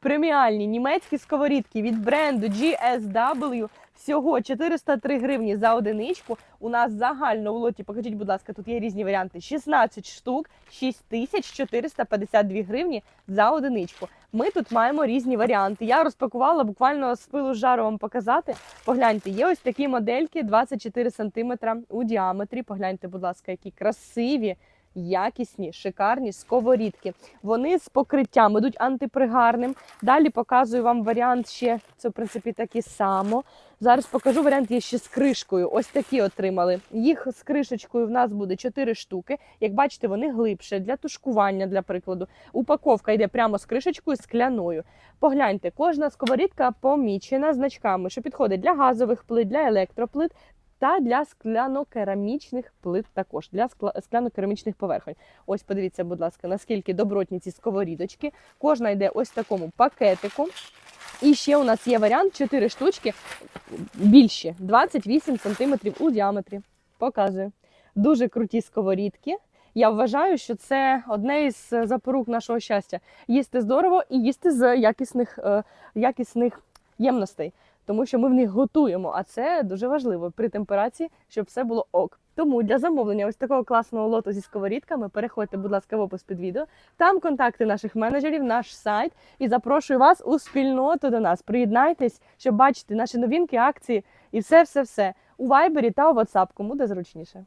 преміальні німецькі сковорідки від бренду GSW. Всього 403 гривні за одиничку. У нас загально в лоті, покажіть, будь ласка, тут є різні варіанти. 16 штук, 6452 гривні за одиничку. Ми тут маємо різні варіанти. Я розпакувала буквально з пилу з жару вам показати. Погляньте, є ось такі модельки 24 см у діаметрі. Погляньте, будь ласка, які красиві. Якісні, шикарні сковорідки. Вони з покриттям ідуть антипригарним. Далі показую вам варіант ще, це в принципі такі само. Зараз покажу варіант є ще з кришкою. Ось такі отримали. Їх з кришечкою в нас буде 4 штуки. Як бачите, вони глибше для тушкування, для прикладу. Упаковка йде прямо з кришечкою скляною. Погляньте, кожна сковорідка помічена значками, що підходить для газових плит, для електроплит. Та для скляно-керамічних плит також для скляно-керамічних поверхонь. Ось подивіться, будь ласка, наскільки добротні ці сковорідочки. Кожна йде ось в такому пакетику. І ще у нас є варіант 4 штучки більші, 28 см у діаметрі. Показую. Дуже круті сковорідки. Я вважаю, що це одне із запорук нашого щастя. Їсти здорово і їсти з якісних, е, якісних ємностей, тому що ми в них готуємо, а це дуже важливо при температі, щоб все було ок. Тому для замовлення ось такого класного лоту зі сковорідками переходьте, будь ласка, в опис під відео. Там контакти наших менеджерів, наш сайт. І запрошую вас у спільноту до нас. Приєднайтесь, щоб бачити наші новинки, акції і все, все, все у Вайбері та у WhatsApp, кому де зручніше.